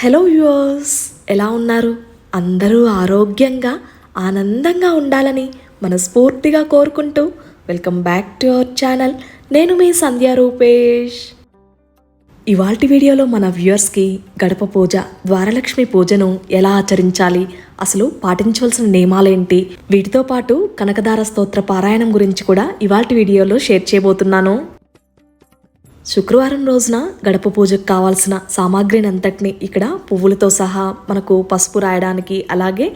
Hello viewers ఎలా ఉన్నారు? అందరూ ఆరోగ్యంగా ఆనందంగా ఉండాలని మనస్ఫూర్తిగా కోరుకుంటూ welcome back to our channel. నేను మీ సంధ్య రూపేష్. ఇవాల్టి వీడియోలో మన వ్యూవర్స్కి గడప పూజ ద్వారలక్ష్మి పూజను ఎలా ఆచరించాలి అసలు పాటించవలసిన నియమాలేంటి వీటితో పాటు కనకదార స్తోత్ర పారాయణం గురించి కూడా ఇవాల్టి వీడియోలో షేర్ చేయబోతున్నాను. శుక్రవారం రోజున గడప పూజకు కావాల్సిన సామాగ్రిని అంతటిని ఇక్కడ పువ్వులతో సహా మనకు పసుపు రాయడానికి అలాగే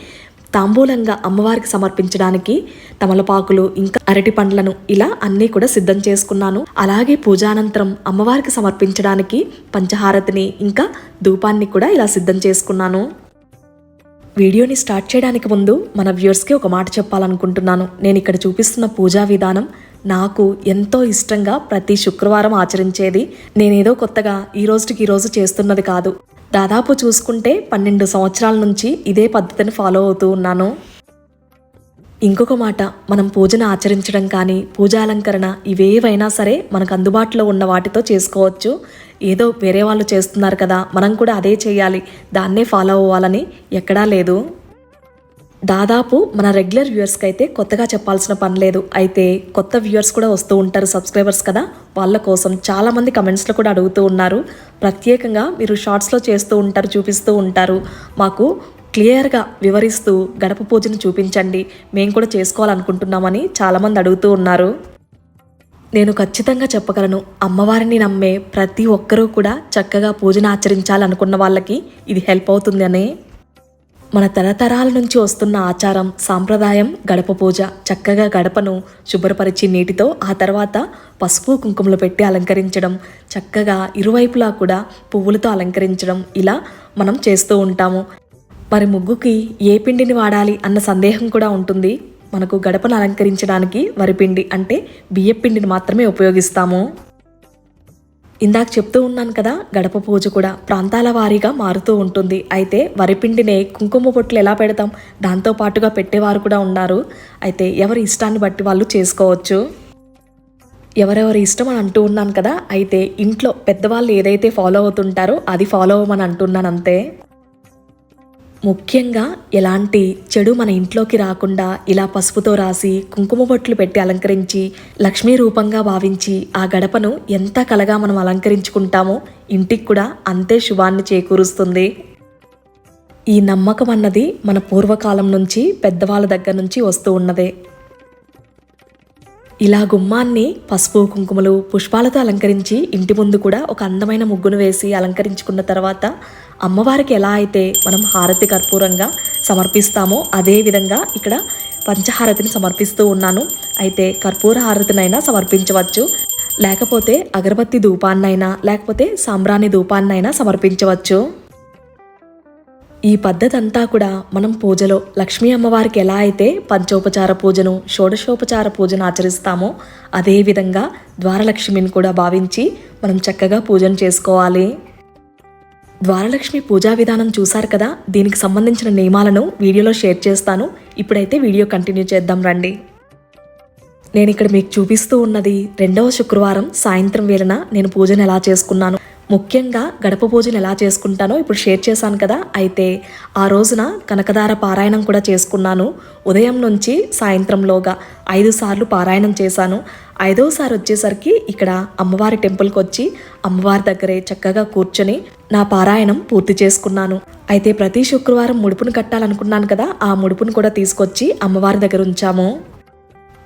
తాంబూలంగా అమ్మవారికి సమర్పించడానికి తమలపాకులు ఇంకా అరటి పండ్లను ఇలా అన్నీ కూడా సిద్ధం చేసుకున్నాను. అలాగే పూజానంతరం అమ్మవారికి సమర్పించడానికి పంచహారతిని ఇంకా ధూపాన్ని కూడా ఇలా సిద్ధం చేసుకున్నాను. వీడియోని స్టార్ట్ చేయడానికి ముందు మన వ్యూర్స్కి ఒక మాట చెప్పాలనుకుంటున్నాను. నేను ఇక్కడ చూపిస్తున్న పూజా విధానం నాకు ఎంతో ఇష్టంగా ప్రతి శుక్రవారం ఆచరించేది. నేనేదో కొత్తగా ఈ రోజుకి ఈరోజు చేస్తున్నది కాదు. దాదాపు చూసుకుంటే పన్నెండు సంవత్సరాల నుంచి ఇదే పద్ధతిని ఫాలో అవుతూ ఉన్నాను. ఇంకొక మాట మనం పూజను ఆచరించడం కానీ పూజాలంకరణ ఇవేవైనా సరే మనకు అందుబాటులో ఉన్న వాటితో చేసుకోవచ్చు. ఏదో వేరే వాళ్ళు చేస్తున్నారు కదా మనం కూడా అదే చేయాలి. దాన్నే ఫాలో అవ్వాలని ఎక్కడా లేదు. దాదాపు మన రెగ్యులర్ వ్యూయర్స్కి అయితే కొత్తగా చెప్పాల్సిన పని లేదు. అయితే కొత్త వ్యూయర్స్ కూడా వస్తూ ఉంటారు సబ్స్క్రైబర్స్ కదా వాళ్ళ కోసం చాలామంది కమెంట్స్లో కూడా అడుగుతూ ఉన్నారు. ప్రత్యేకంగా మీరు షార్ట్స్లో చేస్తూ ఉంటారు చూపిస్తూ ఉంటారు. మాకు క్లియర్గా వివరిస్తూ గడప పూజను చూపించండి. మేము కూడా చేసుకోవాలనుకుంటున్నామని చాలామంది అడుగుతూ ఉన్నారు. నేను ఖచ్చితంగా చెప్పగలను అమ్మవారిని నమ్మే ప్రతి ఒక్కరూ కూడా చక్కగా పూజను ఆచరించాలనుకున్న వాళ్ళకి ఇది హెల్ప్ అవుతుంది మన తరతరాల నుంచి వస్తున్న ఆచారం సాంప్రదాయం గడప పూజ. చక్కగా గడపను శుభ్రపరిచి నీటితో ఆ తర్వాత పసుపు కుంకుమలు పెట్టి అలంకరించడం చక్కగా ఇరువైపులా కూడా పువ్వులతో అలంకరించడం ఇలా మనం చేస్తూ ఉంటాము. మరి ముగ్గుకి ఏ పిండిని వాడాలి అన్న సందేహం కూడా ఉంటుంది. మనకు గడపను అలంకరించడానికి వరిపిండి అంటే బియ్యపిండిని మాత్రమే ఉపయోగిస్తాము. ఇందాక చెప్తూ ఉన్నాను కదా గడప పూజ కూడా ప్రాంతాల వారీగా మారుతూ ఉంటుంది. అయితే వరిపిండినే కుంకుమ పొట్లు ఎలా పెడతాం? దాంతో పాటుగా పెట్టేవారు కూడా ఉన్నారు. అయితే ఎవరి ఇష్టాన్ని బట్టి వాళ్ళు చేసుకోవచ్చు. ఎవరెవరి ఇష్టం అని అంటూ ఉన్నాను కదా అయితే ఇంట్లో పెద్దవాళ్ళు ఏదైతే ఫాలో అవుతుంటారో అది ఫాలో అవ్వమని అంటున్నాను అంతే. ముఖ్యంగా ఎలాంటి చెడు మన ఇంట్లోకి రాకుండా ఇలా పసుపుతో రాసి కుంకుమ బొట్లు పెట్టి అలంకరించి లక్ష్మీ రూపంగా భావించి ఆ గడపను ఎంత కలగా మనం అలంకరించుకుంటామో ఇంటికి కూడా అంతే శుభాన్ని చేకూరుస్తుంది. ఈ నమ్మకం అన్నది మన పూర్వకాలం నుంచి పెద్దవాళ్ళ దగ్గర నుంచి వస్తూ ఉన్నదే. ఇలా గుమ్మాన్ని పసుపు కుంకుమలు పుష్పాలతో అలంకరించి ఇంటి ముందు కూడా ఒక అందమైన ముగ్గును వేసి అలంకరించుకున్న తర్వాత అమ్మవారికి ఎలా అయితే మనం హారతి కర్పూరంగా సమర్పిస్తామో అదే విధంగా ఇక్కడ పంచహారతిని సమర్పిస్తూ ఉన్నాను. అయితే కర్పూర హారతినైనా సమర్పించవచ్చు. లేకపోతే అగరబత్తి ధూపాన్నైనా లేకపోతే సాంబ్రాణి ధూపాన్నైనా సమర్పించవచ్చు. ఈ పద్ధతి అంతా కూడా మనం పూజలో లక్ష్మీ అమ్మవారికి ఎలా అయితే పంచోపచార పూజను షోడశోపచార పూజను ఆచరిస్తామో అదేవిధంగా ద్వారలక్ష్మిని కూడా భావించి మనం చక్కగా పూజను చేసుకోవాలి. ద్వారలక్ష్మి పూజా విధానం చూశారు కదా? దీనికి సంబంధించిన నియమాలను వీడియోలో షేర్ చేస్తాను. ఇప్పుడైతే వీడియో కంటిన్యూ చేద్దాం రండి. నేను ఇక్కడ మీకు చూపిస్తూ ఉన్నది రెండవ శుక్రవారం సాయంత్రం వేళన నేను పూజను ఎలా చేసుకున్నాను. ముఖ్యంగా గడప పూజను ఎలా చేసుకుంటానో ఇప్పుడు షేర్ చేశాను కదా. అయితే ఆ రోజున కనకదార పారాయణం కూడా చేసుకున్నాను. ఉదయం నుంచి సాయంత్రంలోగా ఐదు సార్లు పారాయణం చేశాను. ఐదోసారి వచ్చేసరికి ఇక్కడ అమ్మవారి టెంపుల్కి వచ్చి అమ్మవారి దగ్గరే చక్కగా కూర్చొని నా పారాయణం పూర్తి చేసుకున్నాను. అయితే ప్రతి శుక్రవారం ముడుపును కట్టాలనుకున్నాను కదా. ఆ ముడుపును కూడా తీసుకొచ్చి అమ్మవారి దగ్గర ఉంచాము.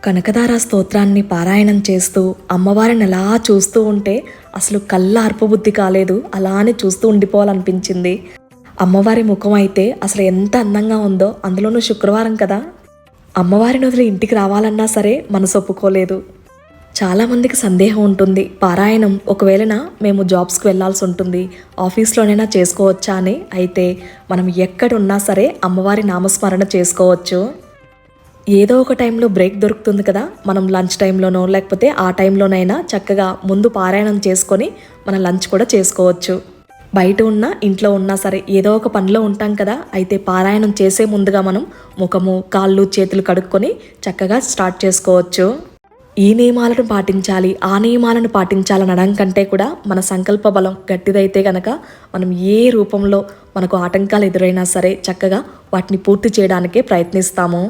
కనకదార స్తోత్రాన్ని పారాయణం చేస్తూ అమ్మవారిని అలా చూస్తూ ఉంటే అసలు కళ్ళ అర్పబుద్ధి కాలేదు. అలానే చూస్తూ ఉండిపోవాలనిపించింది. అమ్మవారి ముఖం అయితే అసలు ఎంత అందంగా ఉందో అందులోనూ శుక్రవారం కదా. అమ్మవారిని వదిలి ఇంటికి రావాలన్నా సరే మనసు ఒప్పుకోలేదు. చాలామందికి సందేహం ఉంటుంది. పారాయణం ఒకవేళన మేము జాబ్స్కి వెళ్ళాల్సి ఉంటుంది. ఆఫీస్లోనైనా చేసుకోవచ్చా అని. అయితే మనం ఎక్కడున్నా సరే అమ్మవారి నామస్మరణ చేసుకోవచ్చు. ఏదో ఒక టైంలో బ్రేక్ దొరుకుతుంది కదా మనం లంచ్ టైంలోనో లేకపోతే ఆ టైంలోనైనా చక్కగా ముందు పారాయణం చేసుకొని మన లంచ్ కూడా చేసుకోవచ్చు. బయట ఉన్నా ఇంట్లో ఉన్నా సరే ఏదో ఒక పనిలో ఉంటాం కదా అయితే పారాయణం చేసే ముందుగా మనం ముఖము కాళ్ళు చేతులు కడుక్కొని చక్కగా స్టార్ట్ చేసుకోవచ్చు. ఈ నియమాలను పాటించాలి ఆ నియమాలను పాటించాలని కంటే కూడా మన సంకల్ప బలం గట్టిదైతే గనక మనం ఏ రూపంలో మనకు ఆటంకాలు ఎదురైనా సరే చక్కగా వాటిని పూర్తి చేయడానికే ప్రయత్నిస్తాము.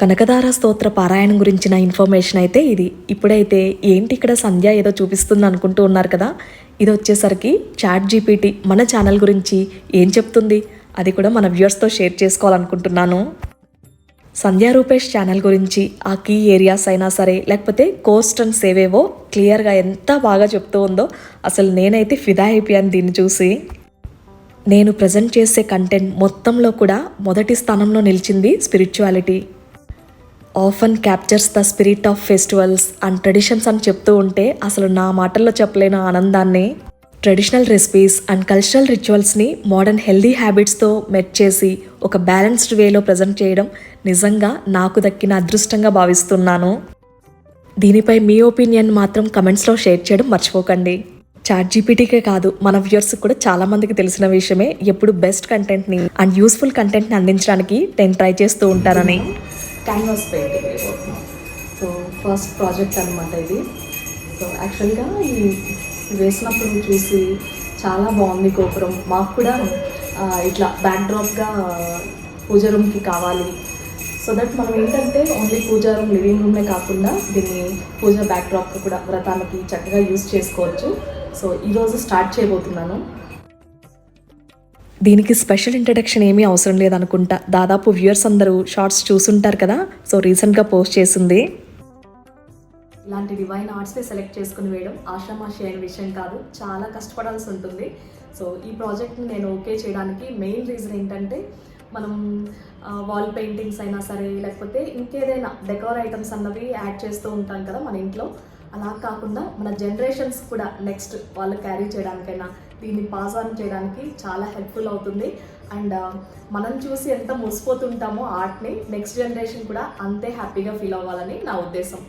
కనకదార స్తోత్ర పారాయణం గురించిన ఇన్ఫర్మేషన్ అయితే ఇది. ఇప్పుడైతే ఏంటి ఇక్కడ సంధ్య ఏదో చూపిస్తుంది అనుకుంటూ ఉన్నారు కదా? ఇది వచ్చేసరికి చాట్ జీపీటీ మన ఛానల్ గురించి ఏం చెప్తుంది? అది కూడా మన వ్యూవర్స్తో షేర్ చేసుకోవాలనుకుంటున్నాను. సంధ్యా రూపేష్ ఛానల్ గురించి ఆ కీ ఏరియాస్ అయినా సరే లేకపోతే కోస్ట్ అండ్ సేవేవో క్లియర్గా ఎంత బాగా చెప్తూ ఉందో అసలు నేనైతే ఫిదా అయిపోయాను దీన్ని చూసి. నేను ప్రజెంట్ చేసే కంటెంట్ మొత్తంలో కూడా మొదటి స్థానంలో నిలిచింది spirituality. Often captures the spirit of festivals and traditions అని చెప్తూ ఉంటే అసలు నా మాటల్లో చెప్పలేని ఆనందాన్ని ట్రెడిషనల్ రెసిపీస్ అండ్ కల్చరల్ రిచువల్స్ని మోడర్న్ హెల్దీ హ్యాబిట్స్తో మెట్ చేసి ఒక బ్యాలెన్స్డ్ వేలో ప్రజెంట్ చేయడం నిజంగా నాకు దక్కిన అదృష్టంగా భావిస్తున్నాను. దీనిపై మీ ఒపీనియన్ మాత్రం కమెంట్స్లో షేర్ చేయడం మర్చిపోకండి. చాట్ జీపీటీకే కాదు మన వ్యూయర్స్ కూడా చాలా మందికి తెలిసిన విషయమే ఎప్పుడు బెస్ట్ కంటెంట్ని అండ్ యూస్ఫుల్ కంటెంట్ని అందించడానికి నేను ట్రై చేస్తూ ఉంటానని. Canvas painting so first project అనమాట ఇది. సో యాక్చువల్గా ఈ వేసినప్పుడు చూసి చాలా బాగుంది గోపురం. మాకు కూడా ఇట్లా బ్యాక్డ్రాప్గా పూజ రూమ్కి కావాలి. సో దట్ మనం ఏంటంటే ఓన్లీ పూజా రూమ్ లివింగ్ రూమే కాకుండా దీన్ని పూజ బ్యాక్డ్రాప్గా కూడా వ్రతానికి చక్కగా యూస్ చేసుకోవచ్చు. సో ఈరోజు స్టార్ట్ చేయబోతున్నాను. దీనికి స్పెషల్ ఇంట్రడక్షన్ ఏమీ అవసరం లేదనుకుంటా. దాదాపు వ్యూయర్స్ అందరూ షార్ట్స్ చూసుంటారు కదా. సో రీసెంట్గా పోస్ట్ చేసింది. ఇలాంటి డివైన్ ఆర్ట్స్ని సెలెక్ట్ చేసుకుని వేయడం ఆషామాషి అయిన విషయం కాదు. చాలా కష్టపడాల్సి ఉంటుంది. సో ఈ ప్రాజెక్ట్ని నేను ఓకే చేయడానికి మెయిన్ రీజన్ ఏంటంటే మనం వాల్ పెయింటింగ్స్ అయినా సరే లేకపోతే ఇంకేదైనా డెకోర్ ఐటమ్స్ అన్నవి యాడ్ చేస్తూ ఉంటాం కదా మన ఇంట్లో. అలా కాకుండా మన జనరేషన్స్ కూడా నెక్స్ట్ వాళ్ళు క్యారీ చేయడానికైనా దీన్ని పాస్ ఆన్ చేయడానికి చాలా హెల్ప్ఫుల్ అవుతుంది. అండ్ uh, మనం చూసి ఎంత మురిసిపోతుంటామో ఆర్ట్ని నెక్స్ట్ జనరేషన్ కూడా అంతే హ్యాపీగా ఫీల్ అవ్వాలని నా ఉద్దేశం.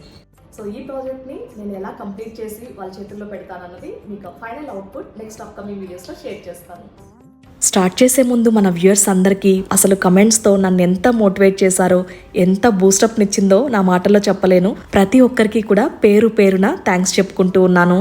సో ఈ ప్రాజెక్ట్ని నేను ఎలా కంప్లీట్ చేసి వాళ్ళ చేతుల్లో పెడతానన్నది మీకు ఫైనల్ అవుట్పుట్ నెక్స్ట్ అప్కమింగ్ వీడియోస్లో షేర్ చేస్తాను. స్టార్ట్ చేసే ముందు మన వ్యూయర్స్ అందరికీ అసలు కమెంట్స్తో నన్ను ఎంత మోటివేట్ చేశారో ఎంత బూస్టప్నిచ్చిందో నా మాటల్లో చెప్పలేను. ప్రతి ఒక్కరికి కూడా పేరు పేరున థ్యాంక్స్ చెప్పుకుంటూ ఉన్నాను.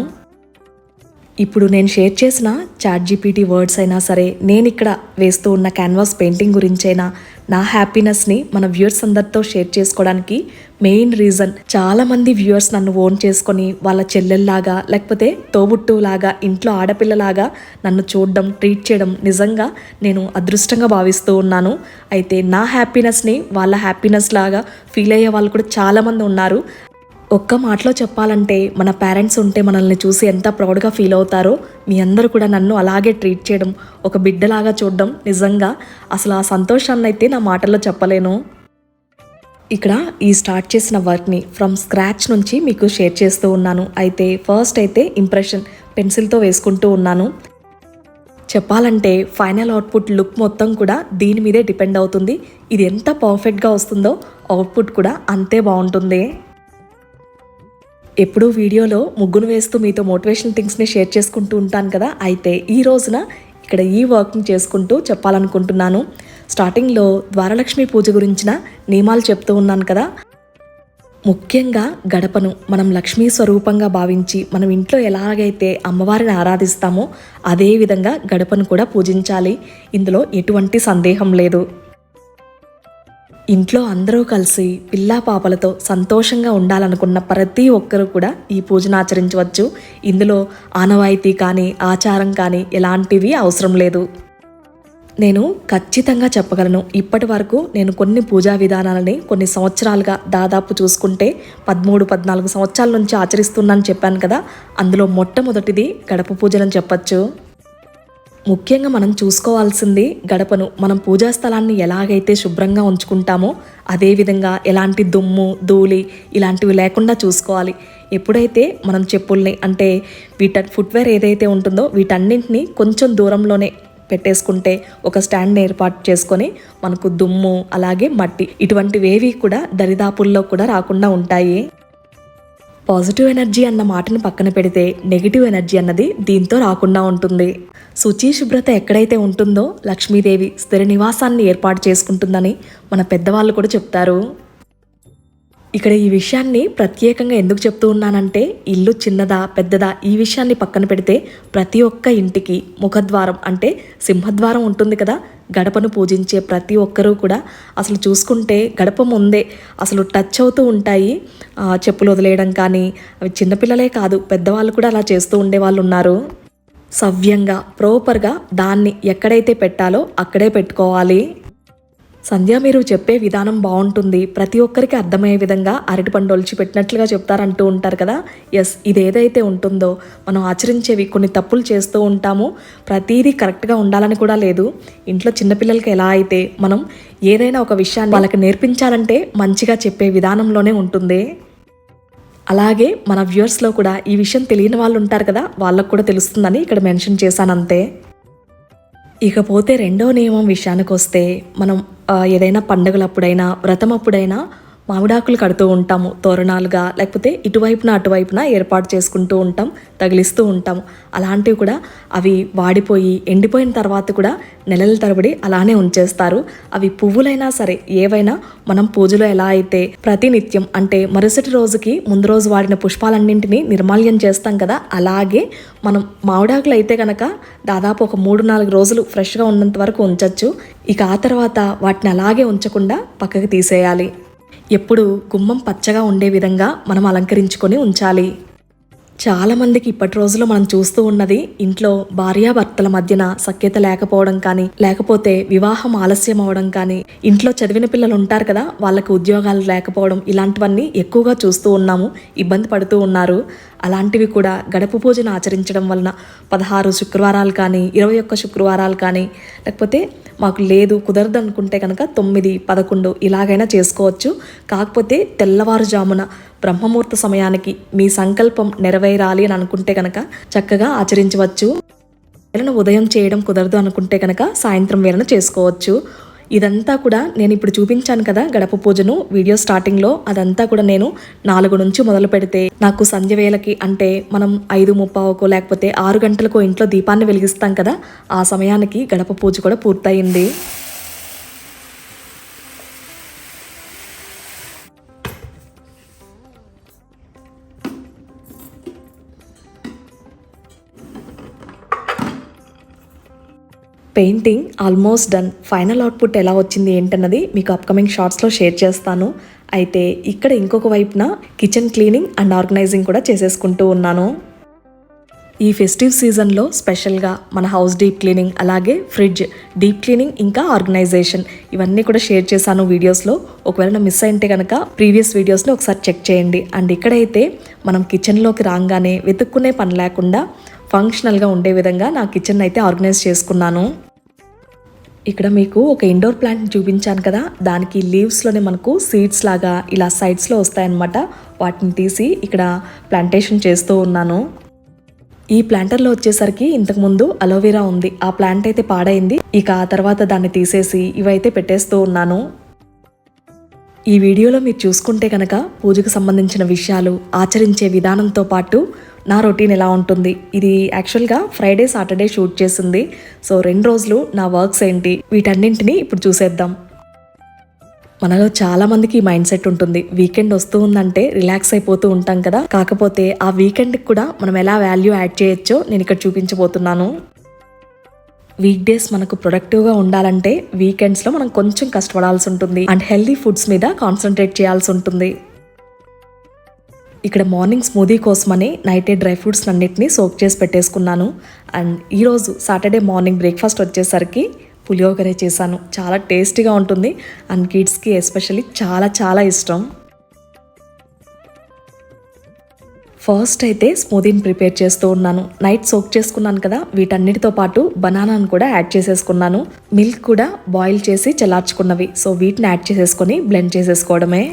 ఇప్పుడు నేను షేర్ చేసిన చాట్ జీపీటీ వర్డ్స్ అయినా సరే నేను ఇక్కడ వేస్తూ ఉన్న క్యాన్వాస్ పెయింటింగ్ గురించైనా నా హ్యాపీనెస్ని మన వ్యూయర్స్ అందరితో షేర్ చేసుకోవడానికి మెయిన్ రీజన్ చాలామంది వ్యూయర్స్ నన్ను ఓన్ చేసుకొని వాళ్ళ చెల్లెల్లాగా లేకపోతే తోబుట్టులాగా ఇంట్లో ఆడపిల్లలాగా నన్ను చూడడం ట్రీట్ చేయడం నిజంగా నేను అదృష్టంగా భావిస్తూ ఉన్నాను. అయితే నా హ్యాపీనెస్ని వాళ్ళ హ్యాపీనెస్ లాగా ఫీల్ అయ్యే వాళ్ళు కూడా చాలామంది ఉన్నారు. ఒక్క మాటలో చెప్పాలంటే మన పేరెంట్స్ ఉంటే మనల్ని చూసి ఎంత ప్రౌడ్గా ఫీల్ అవుతారో మీ అందరూ కూడా నన్ను అలాగే ట్రీట్ చేయడం ఒక బిడ్డలాగా చూడడం నిజంగా అసలు ఆ సంతోషాన్ని అయితే నా మాటల్లో చెప్పలేను. ఇక్కడ ఈ స్టార్ట్ చేసిన వర్క్ని ఫ్రమ్ స్క్రాచ్ నుంచి మీకు షేర్ చేస్తూ ఉన్నాను. అయితే ఫస్ట్ అయితే ఇంప్రెషన్ పెన్సిల్తో వేసుకుంటూ ఉన్నాను. చెప్పాలంటే ఫైనల్ అవుట్పుట్ లుక్ మొత్తం కూడా దీని మీదే డిపెండ్ అవుతుంది. ఇది ఎంత పర్ఫెక్ట్గా వస్తుందో అవుట్పుట్ కూడా అంతే బాగుంటుంది. ఎప్పుడూ వీడియోలో ముగ్గును వేస్తూ మీతో మోటివేషన్ థింగ్స్ని షేర్ చేసుకుంటూ ఉంటాను కదా. అయితే ఈ రోజున ఇక్కడ ఈ వర్క్ని చేసుకుంటూ చెప్పాలనుకుంటున్నాను. స్టార్టింగ్లో ద్వారలక్ష్మి పూజ గురించిన నియమాలు చెప్తూ ఉన్నాను కదా. ముఖ్యంగా గడపను మనం లక్ష్మీ స్వరూపంగా భావించి మనం ఇంట్లో ఎలాగైతే అమ్మవారిని ఆరాధిస్తామో అదే విధంగా గడపను కూడా పూజించాలి. ఇందులో ఎటువంటి సందేహం లేదు. ఇంట్లో అందరూ కలిసి పిల్లా పాపలతో సంతోషంగా ఉండాలనుకున్న ప్రతి ఒక్కరూ కూడా ఈ పూజను ఆచరించవచ్చు. ఇందులో ఆనవాయితీ కానీ ఆచారం కానీ ఎలాంటివి అవసరం లేదు. నేను ఖచ్చితంగా చెప్పగలను. ఇప్పటి వరకు నేను కొన్ని పూజా విధానాలని కొన్ని సంవత్సరాలుగా దాదాపు చూసుకుంటే పదమూడు పద్నాలుగు సంవత్సరాల నుంచి ఆచరిస్తున్నాను చెప్పాను కదా. అందులో మొట్టమొదటిది గడప పూజలని చెప్పచ్చు. ముఖ్యంగా మనం చూసుకోవాల్సింది గడపను మనం పూజా స్థలాన్ని ఎలాగైతే శుభ్రంగా ఉంచుకుంటామో అదేవిధంగా ఎలాంటి దుమ్ము ధూళి ఇలాంటివి లేకుండా చూసుకోవాలి. ఎప్పుడైతే మనం చెప్పుల్ని అంటే వీట ఫుట్వేర్ ఏదైతే ఉంటుందో వీటన్నింటినీ కొంచెం దూరంలోనే పెట్టేసుకుంటే ఒక స్టాండ్ ఏర్పాటు చేసుకొని మనకు దుమ్ము అలాగే మట్టి ఇటువంటివేవి కూడా దరిదాపుల్లో కూడా రాకుండా ఉంటాయి. పాజిటివ్ ఎనర్జీ అన్న మాటను పక్కన పెడితే నెగిటివ్ ఎనర్జీ అన్నది దీంతో రాకుండా ఉంటుంది. శుచి శుభ్రత ఎక్కడైతే ఉంటుందో లక్ష్మీదేవి స్థిర నివాసాన్ని ఏర్పాటు చేసుకుంటుందని మన పెద్దవాళ్ళు కూడా చెప్తారు. ఇక్కడ ఈ విషయాన్ని ప్రత్యేకంగా ఎందుకు చెప్తూ ఉన్నానంటే ఇల్లు చిన్నదా పెద్దదా ఈ విషయాన్ని పక్కన పెడితే ప్రతి ఒక్క ఇంటికి ముఖద్వారం అంటే సింహద్వారం ఉంటుంది కదా. గడపను పూజించే ప్రతి ఒక్కరూ కూడా అసలు చూసుకుంటే గడప ముందే అసలు టచ్ అవుతూ ఉంటాయి. చెప్పులు వదిలేయడం కానీ అవి చిన్నపిల్లలే కాదు పెద్దవాళ్ళు కూడా అలా చేస్తూ ఉండేవాళ్ళు ఉన్నారు. సవ్యంగా ప్రాపర్గా దాన్ని ఎక్కడైతే పెట్టాలో అక్కడే పెట్టుకోవాలి. సంధ్య మీరు చెప్పే విధానం బాగుంటుంది. ప్రతి ఒక్కరికి అర్థమయ్యే విధంగా అరటిపండు ఒలిచి పెట్టినట్లుగా చెప్తారంటూ ఉంటారు కదా? ఎస్ ఇది ఏదైతే ఉంటుందో మనం ఆచరించేవి కొన్ని తప్పులు చేస్తూ ఉంటాము. ప్రతిదీ కరెక్ట్గా ఉండాలని కూడా లేదు. ఇంట్లో చిన్నపిల్లలకి ఎలా అయితే మనం ఏదైనా ఒక విషయాన్ని వాళ్ళకి నేర్పించాలంటే మంచిగా చెప్పే విధానంలోనే ఉంటుంది. అలాగే మన వ్యూవర్స్లో కూడా ఈ విషయం తెలియని వాళ్ళు ఉంటారు కదా? వాళ్ళకు కూడా తెలుస్తుందని ఇక్కడ మెన్షన్ చేశానంతే. ఇకపోతే రెండో నియమం విషయానికి వస్తే మనం ఏదైనా పండగలప్పుడైనా వ్రతం అప్పుడైనా మామిడాకులు కడుతూ ఉంటాము తోరణాలుగా లేకపోతే ఇటువైపున అటువైపున ఏర్పాటు చేసుకుంటూ ఉంటాం తగిలిస్తూ ఉంటాం. అలాంటివి కూడా అవి వాడిపోయి ఎండిపోయిన తర్వాత కూడా నెలల తరబడి అలానే ఉంచేస్తారు. అవి పువ్వులైనా సరే ఏవైనా మనం పూజలో ఎలా అయితే ప్రతినిత్యం అంటే మరుసటి రోజుకి ముందు రోజు వాడిన పుష్పాలన్నింటినీ నిర్మాల్యం చేస్తాం కదా అలాగే మనం మామిడాకులు అయితే కనుక దాదాపు ఒక మూడు నాలుగు రోజులు ఫ్రెష్గా ఉన్నంత వరకు ఉంచవచ్చు ఇక ఆ తర్వాత వాటిని అలాగే ఉంచకుండా పక్కకి తీసేయాలి. ఎప్పుడు గుమ్మం పచ్చగా ఉండే విధంగా మనం అలంకరించుకొని ఉంచాలి. చాలామందికి ఇప్పటి రోజుల్లో మనం చూస్తూ ఉన్నది ఇంట్లో భార్యాభర్తల మధ్యన సఖ్యత లేకపోవడం కానీ లేకపోతే వివాహం ఆలస్యం అవడం కానీ ఇంట్లో చదివిన పిల్లలు ఉంటారు కదా వాళ్ళకి ఉద్యోగాలు లేకపోవడం ఇలాంటివన్నీ ఎక్కువగా చూస్తూ ఉన్నాము ఇబ్బంది పడుతూ ఉన్నారు. అలాంటివి కూడా గడప పూజను ఆచరించడం వలన పదహారు శుక్రవారాలు కానీ ఇరవై ఒక్క శుక్రవారాలు కానీ లేకపోతే మాకు లేదు కుదరదు అనుకుంటే కనుక తొమ్మిది పదకొండు ఇలాగైనా చేసుకోవచ్చు. కాకపోతే తెల్లవారుజామున బ్రహ్మముహూర్త సమయానికి మీ సంకల్పం నెరవేరాలి అని అనుకుంటే కనుక చక్కగా ఆచరించవచ్చు. వేళను ఉదయం చేయడం కుదరదు అనుకుంటే కనుక సాయంత్రం వేళను చేసుకోవచ్చు. ఇదంతా కూడా నేను ఇప్పుడు చూపించాను కదా గడప పూజను వీడియో స్టార్టింగ్లో. అదంతా కూడా నేను నాలుగు నుంచి మొదలు పెడితే నాకు సంధ్య వేళకి అంటే మనం ఐదు ముప్పావుకో లేకపోతే ఆరు గంటలకో ఇంట్లో దీపాన్ని వెలిగిస్తాం కదా. ఆ సమయానికి గడప పూజ కూడా పూర్తయింది. Painting almost done. Final output ఎలా వచ్చింది ఏంటన్నది మీకు అప్కమింగ్ షార్ట్స్లో షేర్ చేస్తాను. అయితే ఇక్కడ ఇంకొక వైపున కిచెన్ క్లీనింగ్ అండ్ ఆర్గనైజింగ్ కూడా చేసేసుకుంటూ ఉన్నాను. ఈ ఫెస్టివ్ సీజన్లో స్పెషల్గా మన హౌస్ డీప్ క్లీనింగ్ అలాగే ఫ్రిడ్జ్ డీప్ క్లీనింగ్ ఇంకా ఆర్గనైజేషన్ ఇవన్నీ కూడా షేర్ చేశాను వీడియోస్లో. ఒకవేళ మిస్ అయింటే కనుక ప్రీవియస్ వీడియోస్ని ఒకసారి చెక్ చేయండి. అండ్ ఇక్కడైతే మనం కిచెన్లోకి రాగానే వెతుక్కునే పని లేకుండా ఫంక్షనల్గా ఉండే విధంగా నా కిచెన్ అయితే ఆర్గనైజ్ చేసుకున్నాను. ఇక్కడ మీకు ఒక ఇండోర్ ప్లాంట్ చూపించాను కదా. దానికి లీవ్స్లోనే మనకు సీడ్స్ లాగా ఇలా సైడ్స్లో వస్తాయన్నమాట. వాటిని తీసి ఇక్కడ ప్లాంటేషన్ చేస్తూ ఉన్నాను. ఈ ప్లాంటర్లో వచ్చేసరికి ఇంతకుముందు అలోవెరా ఉంది. ఆ ప్లాంట్ అయితే పాడైంది. ఇక ఆ తర్వాత దాన్ని తీసేసి ఇవైతే పెట్టేస్తూ ఉన్నాను. ఈ వీడియోలో మీరు చూసుకుంటే కనుక పూజకు సంబంధించిన విషయాలు ఆచరించే విధానంతో పాటు నా రొటీన్ ఎలా ఉంటుంది? ఇది యాక్చువల్గా ఫ్రైడే సాటర్డే షూట్ చేసింది. సో రెండు రోజులు నా వర్క్స్ ఏంటి? వీటన్నింటినీ ఇప్పుడు చూసేద్దాం. మనలో చాలా మందికి ఈ మైండ్ సెట్ ఉంటుంది. వీకెండ్ వస్తూ ఉందంటే రిలాక్స్ అయిపోతూ ఉంటాం కదా. కాకపోతే ఆ వీకెండ్కి కూడా మనం ఎలా వాల్యూ యాడ్ చేయొచ్చో నేను ఇక్కడ చూపించబోతున్నాను. వీక్ డేస్ మనకు ప్రొడక్టివ్గా ఉండాలంటే వీకెండ్స్లో మనం కొంచెం కష్టపడాల్సి ఉంటుంది. అండ్ హెల్దీ ఫుడ్స్ మీద కాన్సన్ట్రేట్ చేయాల్సి ఉంటుంది. ఇక్కడ మార్నింగ్ స్మూదీ కోసమని నైటే డ్రై ఫ్రూట్స్ అన్నిటిని సోక్ చేసి పెట్టేసుకున్నాను. అండ్ ఈరోజు సాటర్డే మార్నింగ్ బ్రేక్ఫాస్ట్ వచ్చేసరికి పులియోగరే చేశాను. చాలా టేస్టీగా ఉంటుంది. అండ్ కిడ్స్కి ఎస్పెషల్లీ చాలా చాలా ఇష్టం. ఫస్ట్ అయితే స్మూదీని ప్రిపేర్ చేస్తూ ఉన్నాను. నైట్ సోక్ చేసుకున్నాను కదా వీటన్నిటితో పాటు బనానాను కూడా యాడ్ చేసేసుకున్నాను. మిల్క్ కూడా బాయిల్ చేసి చల్లార్చుకున్నవి. సో వీటిని యాడ్ చేసేసుకొని బ్లెండ్ చేసేసుకోవడమే.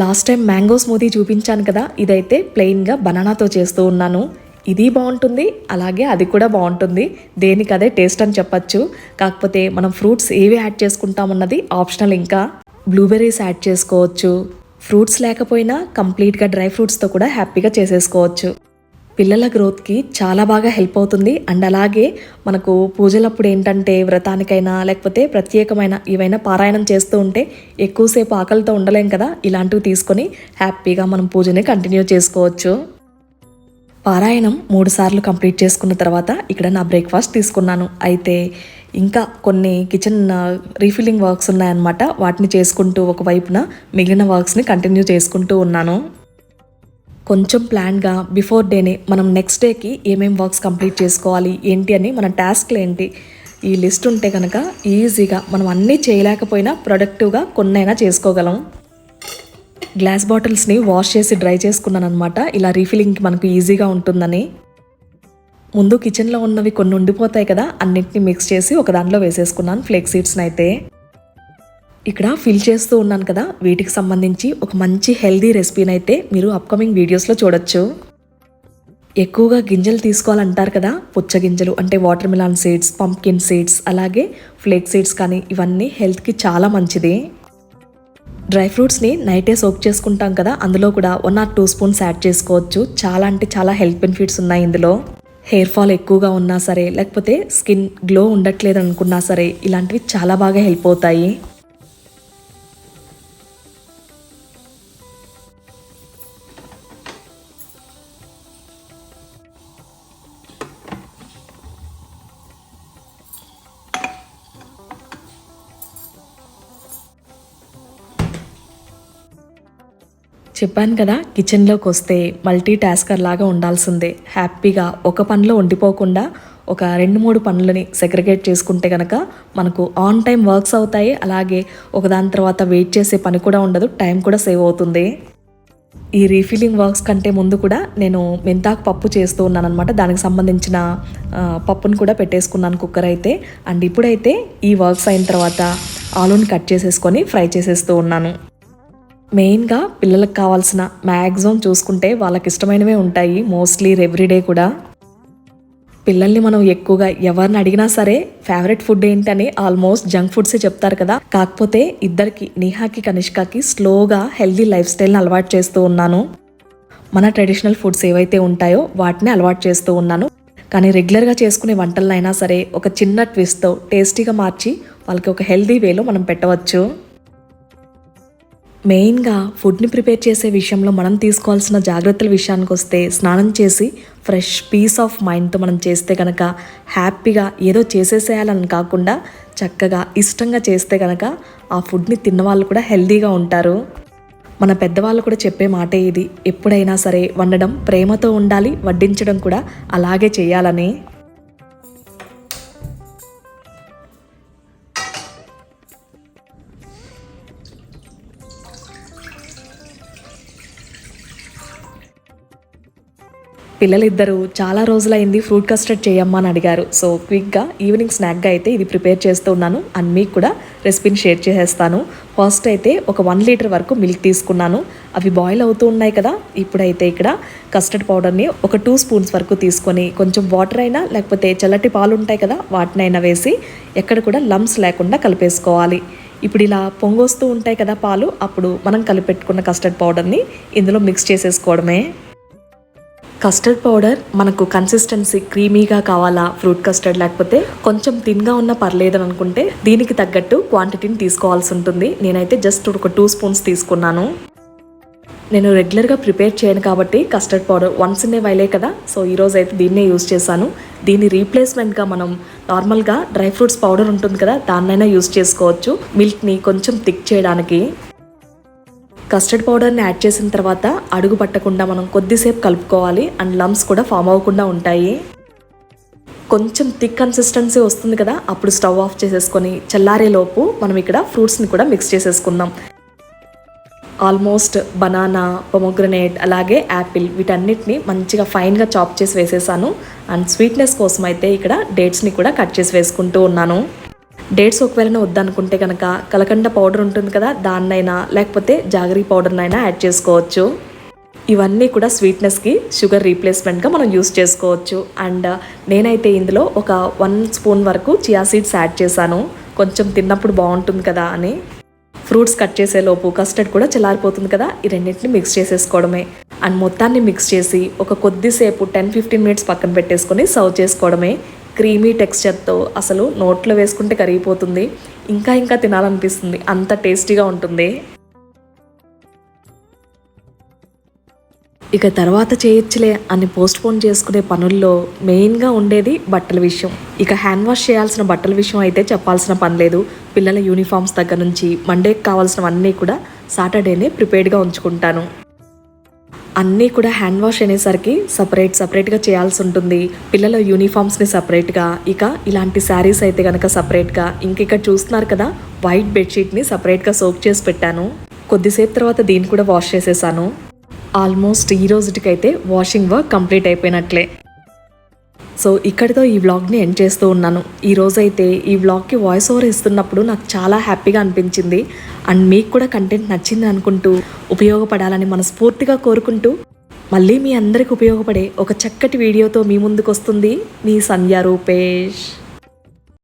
లాస్ట్ టైం మ్యాంగో స్మూతీ చూపించాను కదా ఇదైతే ప్లెయిన్గా బనానాతో చేస్తూ ఉన్నాను. ఇది బాగుంటుంది అలాగే అది కూడా బాగుంటుంది. దేనికి అదే టేస్ట్ అని చెప్పచ్చు. కాకపోతే మనం ఫ్రూట్స్ ఏవి యాడ్ చేసుకుంటామన్నది ఆప్షనల్ ఇంకా. బ్లూబెర్రీస్ యాడ్ చేసుకోవచ్చు. ఫ్రూట్స్ లేకపోయినా కంప్లీట్గా డ్రై ఫ్రూట్స్తో కూడా హ్యాపీగా చేసేసుకోవచ్చు. పిల్లల గ్రోత్కి చాలా బాగా హెల్ప్ అవుతుంది. అండ్ అలాగే మనకు పూజలప్పుడు ఏంటంటే వ్రతానికైనా లేకపోతే ప్రత్యేకమైన ఏవైనా పారాయణం చేస్తూ ఉంటే ఎక్కువసేపు ఆకలితో ఉండలేం కదా. ఇలాంటివి తీసుకొని హ్యాపీగా మనం పూజని కంటిన్యూ చేసుకోవచ్చు. పారాయణం మూడు సార్లు కంప్లీట్ చేసుకున్న తర్వాత ఇక్కడ నా బ్రేక్ఫాస్ట్ తీసుకున్నాను. అయితే ఇంకా కొన్ని కిచెన్ రీఫిల్లింగ్ వర్క్స్ ఉన్నాయన్నమాట. వాటిని చేసుకుంటూ ఒకవైపున మిగిలిన వర్క్స్ని కంటిన్యూ చేసుకుంటూ ఉన్నాను. కొంచెం ప్లాన్గా బిఫోర్ డేనే మనం నెక్స్ట్ డేకి ఏమేం వర్క్స్ కంప్లీట్ చేసుకోవాలి ఏంటి అని మన టాస్క్లు ఏంటి ఈ లిస్ట్ ఉంటే కనుక ఈజీగా మనం అన్నీ చేయలేకపోయినా ప్రొడక్టివ్గా కొన్నైనా చేసుకోగలం. గ్లాస్ బాటిల్స్ని వాష్ చేసి డ్రై చేసుకున్నాను అనమాట ఇలా రీఫిలింగ్కి మనకు ఈజీగా ఉంటుందని. ముందు కిచెన్లో ఉన్నవి కొన్ని ఉండిపోతాయి కదా అన్నింటినీ మిక్స్ చేసి ఒక దాంట్లో వేసేసుకున్నాను ఫ్లేక్ సీడ్స్ని అయితే ఇక్కడ ఫిల్ చేస్తూ ఉన్నాను కదా వీటికి సంబంధించి ఒక మంచి హెల్దీ రెసిపీని అయితే మీరు అప్కమింగ్ వీడియోస్లో చూడొచ్చు. ఎక్కువగా గింజలు తీసుకోవాలంటారు కదా పుచ్చ గింజలు అంటే water melon seeds pumpkin seeds అలాగే ఫ్లేక్ సీడ్స్ కానీ ఇవన్నీ హెల్త్కి చాలా మంచిది. డ్రై ఫ్రూట్స్ని నైటే సోక్ చేసుకుంటాం కదా అందులో కూడా one or two spoons add చేసుకోవచ్చు. చాలా అంటే చాలా హెల్త్ బెనిఫిట్స్ ఉన్నాయి ఇందులో. హెయిర్ ఫాల్ ఎక్కువగా ఉన్నా సరే లేకపోతే స్కిన్ గ్లో ఉండట్లేదు అనుకున్నా సరే ఇలాంటివి చాలా బాగా హెల్ప్ అవుతాయి. చెప్పాను కదా కిచెన్లోకి వస్తే మల్టీ టాస్కర్ లాగా ఉండాల్సిందే. హ్యాపీగా ఒక పనిలో ఉండిపోకుండా ఒక రెండు మూడు పనులని సెగ్రిగేట్ చేసుకుంటే కనుక మనకు ఆన్ టైం వర్క్స్ అవుతాయి. అలాగే ఒకదాని తర్వాత వెయిట్ చేసే పని కూడా ఉండదు టైం కూడా సేవ్ అవుతుంది. ఈ రీఫిల్లింగ్ వర్క్స్ కంటే ముందు కూడా నేను మెంతాకు పప్పు చేస్తూ ఉన్నాను అనమాట దానికి సంబంధించిన పప్పును కూడా పెట్టేసుకున్నాను కుక్కర్ అయితే. అండ్ ఇప్పుడైతే ఈ వర్క్స్ అయిన తర్వాత ఆలూని కట్ చేసేసుకొని ఫ్రై చేసేస్తూ ఉన్నాను. మెయిన్గా పిల్లలకు కావాల్సిన మ్యాక్సిమం చూసుకుంటే వాళ్ళకి ఇష్టమైనవే ఉంటాయి మోస్ట్లీ ఎవ్రీడే కూడా. పిల్లల్ని మనం ఎక్కువగా ఎవరిని అడిగినా సరే ఫేవరెట్ ఫుడ్ ఏంటని ఆల్మోస్ట్ జంక్ ఫుడ్సే చెప్తారు కదా. కాకపోతే ఇద్దరికి నిహాకి కనిష్కకి స్లోగా హెల్దీ లైఫ్ స్టైల్ని అలవాటు చేస్తూ ఉన్నాను. మన ట్రెడిషనల్ ఫుడ్స్ ఏవైతే ఉంటాయో వాటిని అలవాటు చేస్తూ ఉన్నాను. కానీ రెగ్యులర్గా చేసుకునే వంటలనైనా సరే ఒక చిన్న ట్విస్ట్తో టేస్టీగా మార్చి వాళ్ళకి ఒక హెల్దీ వేలో మనం పెట్టవచ్చు. మెయిన్గా ఫుడ్ని ప్రిపేర్ చేసే విషయంలో మనం తీసుకోవాల్సిన జాగ్రత్తల విషయానికి వస్తే స్నానం చేసి ఫ్రెష్ పీస్ ఆఫ్ మైండ్తో మనం చేస్తే కనుక హ్యాపీగా ఏదో చేసేసేయాలని కాకుండా చక్కగా ఇష్టంగా చేస్తే కనుక ఆ ఫుడ్ని తిన్న వాళ్ళు కూడా హెల్దీగా ఉంటారు. మన పెద్దవాళ్ళు కూడా చెప్పే మాటే ఇది. ఎప్పుడైనా సరే వండడం ప్రేమతో ఉండాలి వడ్డించడం కూడా అలాగే చేయాలని. పిల్లలిద్దరూ చాలా రోజులైంది ఫ్రూట్ కస్టర్డ్ చేయమ్మా అని అడిగారు. సో క్విక్గా ఈవినింగ్ స్నాక్గా అయితే ఇది ప్రిపేర్ చేస్తూ ఉన్నాను. అండ్ మీకు కూడా రెసిపీని షేర్ చేసేస్తాను. ఫస్ట్ అయితే ఒక వన్ లీటర్ వరకు మిల్క్ తీసుకున్నాను. అవి బాయిల్ అవుతూ ఉన్నాయి కదా ఇప్పుడైతే ఇక్కడ కస్టర్డ్ పౌడర్ని ఒక టూ స్పూన్స్ వరకు తీసుకొని కొంచెం వాటర్ అయినా లేకపోతే చల్లటి పాలు ఉంటాయి కదా వాటినైనా వేసి ఎక్కడ కూడా లమ్స్ లేకుండా కలిపేసుకోవాలి. ఇప్పుడు ఇలా పొంగొస్తూ ఉంటాయి కదా పాలు అప్పుడు మనం కలిపెట్టుకున్న కస్టర్డ్ పౌడర్ని ఇందులో మిక్స్ చేసేసుకోవడమే. కస్టర్డ్ పౌడర్ మనకు కన్సిస్టెన్సీ క్రీమీగా కావాలా ఫ్రూట్ కస్టర్డ్ లేకపోతే కొంచెం థిన్గా ఉన్నా పర్లేదని అనుకుంటే దీనికి తగ్గట్టు క్వాంటిటీని తీసుకోవాల్సి ఉంటుంది. నేనైతే జస్ట్ ఒక టూ స్పూన్స్ తీసుకున్నాను. నేను రెగ్యులర్గా ప్రిపేర్ చేయను కాబట్టి custard powder once in a while కదా? సో ఈరోజు అయితే దీన్నే యూజ్ చేశాను. దీని రీప్లేస్మెంట్గా మనం నార్మల్గా డ్రై ఫ్రూట్స్ పౌడర్ ఉంటుంది కదా దాన్నైనా యూజ్ చేసుకోవచ్చు. మిల్క్ని కొంచెం థిక్ చేయడానికి. కస్టర్డ్ పౌడర్ని యాడ్ చేసిన తర్వాత అడుగు పట్టకుండా మనం కొద్దిసేపు కలుపుకోవాలి అండ్ లమ్స్ కూడా ఫామ్ అవ్వకుండా ఉంటాయి. కొంచెం థిక్ కన్సిస్టెన్సీ వస్తుంది కదా అప్పుడు స్టవ్ ఆఫ్ చేసేసుకొని చల్లారేలోపు మనం ఇక్కడ ఫ్రూట్స్ని కూడా మిక్స్ చేసేసుకుందాం. ఆల్మోస్ట్ బనానా పొమోగ్రనేట్ అలాగే యాపిల్ వీటన్నిటిని మంచిగా ఫైన్గా చాప్ చేసి వేసేసాను. అండ్ స్వీట్నెస్ కోసం అయితే ఇక్కడ డేట్స్ని కూడా కట్ చేసి వేసుకుంటూ ఉన్నాను. డేట్స్ ఒకవేళ వద్దనుకుంటే కనుక కలకండ పౌడర్ ఉంటుంది కదా దాన్నైనా లేకపోతే జాగరీ పౌడర్నైనా యాడ్ చేసుకోవచ్చు. ఇవన్నీ కూడా స్వీట్నెస్కి షుగర్ రీప్లేస్మెంట్గా మనం యూస్ చేసుకోవచ్చు. అండ్ నేనైతే ఇందులో ఒక వన్ స్పూన్ వరకు చియా సీడ్స్ యాడ్ చేశాను. కొంచెం తిన్నప్పుడు బాగుంటుంది కదా అని. ఫ్రూట్స్ కట్ చేసేలోపు కస్టర్డ్ కూడా చల్లారిపోతుంది కదా ఈ రెండింటిని మిక్స్ చేసేసుకోవడమే. అండ్ మొత్తాన్ని మిక్స్ చేసి ఒక కొద్దిసేపు టెన్ ఫిఫ్టీన్ మినిట్స్ పక్కన పెట్టేసుకొని సర్వ్ చేసుకోవడమే. క్రీమీ టెక్స్చర్తో అసలు నోట్లో వేసుకుంటే కరిగిపోతుంది. ఇంకా ఇంకా తినాలనిపిస్తుంది. అంత టేస్టీగా ఉంటుంది. ఇక తర్వాత చేయొచ్చులే అని పోస్ట్ పోన్ చేసుకునే పనుల్లో మెయిన్గా ఉండేది బట్టల విషయం. ఇక హ్యాండ్ వాష్ చేయాల్సిన బట్టల విషయం అయితే చెప్పాల్సిన పని లేదు. పిల్లల యూనిఫామ్స్ దగ్గర నుంచి మండేకి కావాల్సినవన్నీ కూడా సాటర్డేనే ప్రిపేర్డ్గా ఉంచుకుంటాను. అన్నీ కూడా హ్యాండ్ వాష్ అనేసరికి సపరేట్ సపరేట్గా చేయాల్సి ఉంటుంది. పిల్లల యూనిఫామ్స్ని సపరేట్గా ఇక ఇలాంటి శారీస్ అయితే కనుక సపరేట్గా ఇంక ఇక్కడ చూస్తున్నారు కదా వైట్ బెడ్షీట్ని సపరేట్గా సోక్ చేసి పెట్టాను. కొద్దిసేపు తర్వాత దీన్ని కూడా వాష్ చేసేసాను. ఆల్మోస్ట్ ఈ రోజుటికైతే వాషింగ్ వర్క్ కంప్లీట్ అయిపోయినట్లే. సో ఇక్కడితో ఈ వ్లాగ్ని ఎండ్ చేస్తూ ఉన్నాను. ఈ రోజైతే ఈ వ్లాగ్కి వాయిస్ ఓవర్ ఇస్తున్నప్పుడు నాకు చాలా హ్యాపీగా అనిపించింది. అండ్ మీకు కూడా కంటెంట్ నచ్చింది అనుకుంటూ ఉపయోగపడాలని మనస్ఫూర్తిగా కోరుకుంటూ మళ్ళీ మీ అందరికి ఉపయోగపడే ఒక చక్కటి వీడియోతో మీ ముందుకు వస్తుంది మీ సంధ్య రూపేష్.